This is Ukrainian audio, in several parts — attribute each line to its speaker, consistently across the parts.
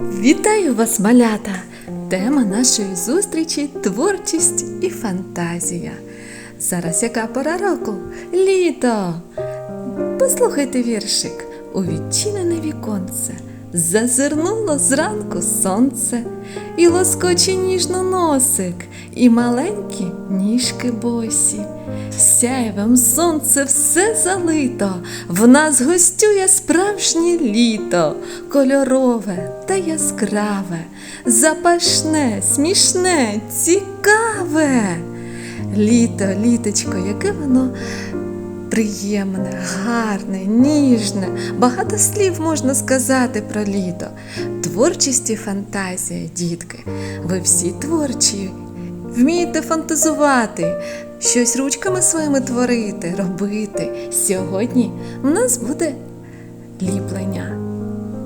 Speaker 1: Вітаю вас, малята! Тема нашої зустрічі творчість і фантазія. Зараз яка пора року? Літо. Послухайте віршик. У відчинене віконце зазирнуло зранку сонце, і лоскоче ніжно носик, і маленькі ніжки босі. Сяєвом сонце все залито, в нас гостює справжнє літо, кольорове та яскраве, запашне, смішне, цікаве. Літо, літочко, яке воно приємне, гарне, ніжне. Багато слів можна сказати про літо. Творчість і фантазія, дітки. Ви всі творчі, вмієте фантазувати, щось ручками своїми творити, робити. Сьогодні в нас буде ліплення.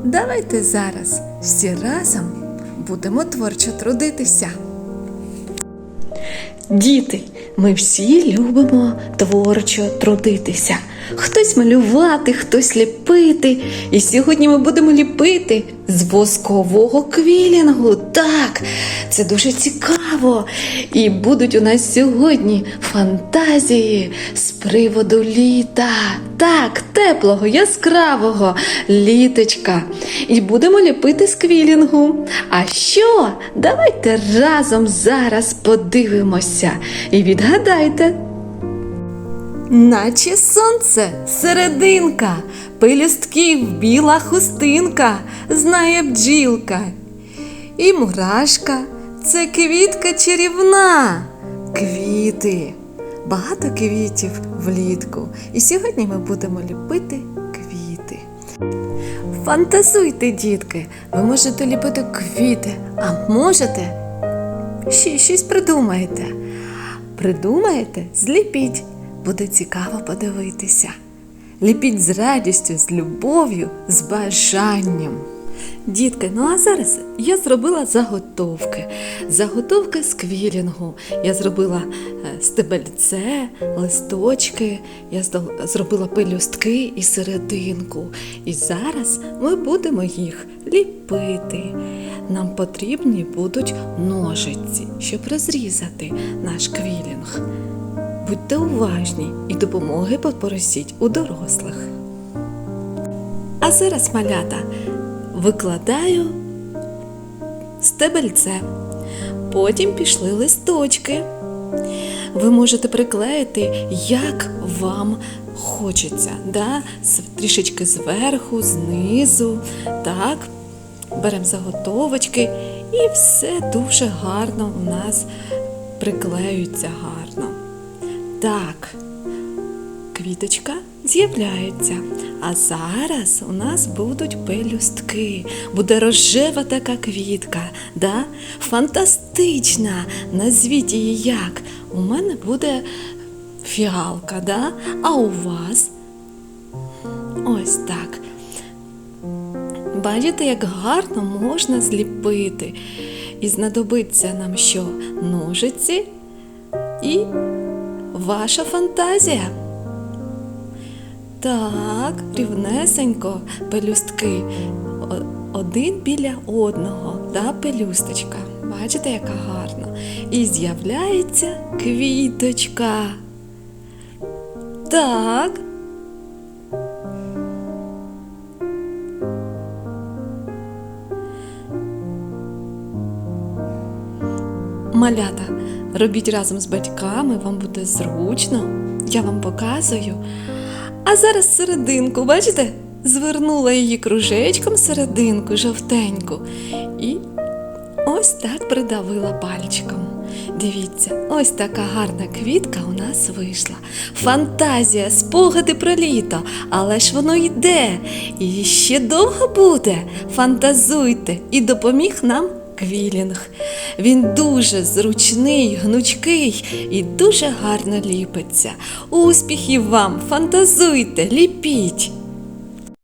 Speaker 1: Давайте зараз всі разом будемо творчо трудитися. Діти, ми всі любимо творчо трудитися. Хтось малювати, хтось ліпити. І сьогодні ми будемо ліпити з воскового квілінгу. Так, це дуже цікаво. І будуть у нас сьогодні фантазії з приводу літа. Так, теплого, яскравого літочка. І будемо ліпити з квілінгу. А що? Давайте разом зараз подивимося і відгадайте. Наче сонце серединка, пелюстків біла хустинка, знає бджілка. І мурашка це квітка чарівна. Квіти. Багато квітів влітку. І сьогодні ми будемо ліпити квіти. Фантазуйте, дітки, ви можете ліпити квіти, а можете ще щось придумаєте. Придумаєте, зліпіть, буде цікаво подивитися. Ліпіть з радістю, з любов'ю, з бажанням. Дітки, ну а зараз я зробила заготовки. Заготовки з квілінгу. Я зробила е, стебельце, листочки, я зробила пелюстки і серединку. І зараз ми будемо їх ліпити. Нам потрібні будуть ножиці, щоб розрізати наш квілінг. Будьте уважні і допомоги попросіть у дорослих. А зараз, малята, викладаю стебельце. Потім пішли листочки. Ви можете приклеїти, як вам хочеться. Да? Трішечки зверху, знизу. Так, беремо заготовочки і все дуже гарно у нас приклеюється гарно. Так, квіточка з'являється. А зараз у нас будуть пелюстки. Буде рожева така квітка, да? фантастична. Назвіть її як. У мене буде фіалка, да? а у вас ось так. Бачите, як гарно можна зліпити. І знадобиться нам що? Ножиці і ваша фантазія. Так, рівнесенько пелюстки. Один біля одного, та пелюсточка. Бачите, яка гарна. І з'являється квіточка. Так. Малята, робіть разом з батьками, вам буде зручно. Я вам показую. А зараз серединку, бачите? Звернула її кружечком серединку жовтеньку. І ось так придавила пальчиком. Дивіться, ось така гарна квітка у нас вийшла. Фантазія, спогади про літо, але ж воно йде і ще довго буде. Фантазуйте і допоміг нам квілінг. Він дуже зручний, гнучкий і дуже гарно ліпиться. Успіхів вам! Фантазуйте, ліпіть!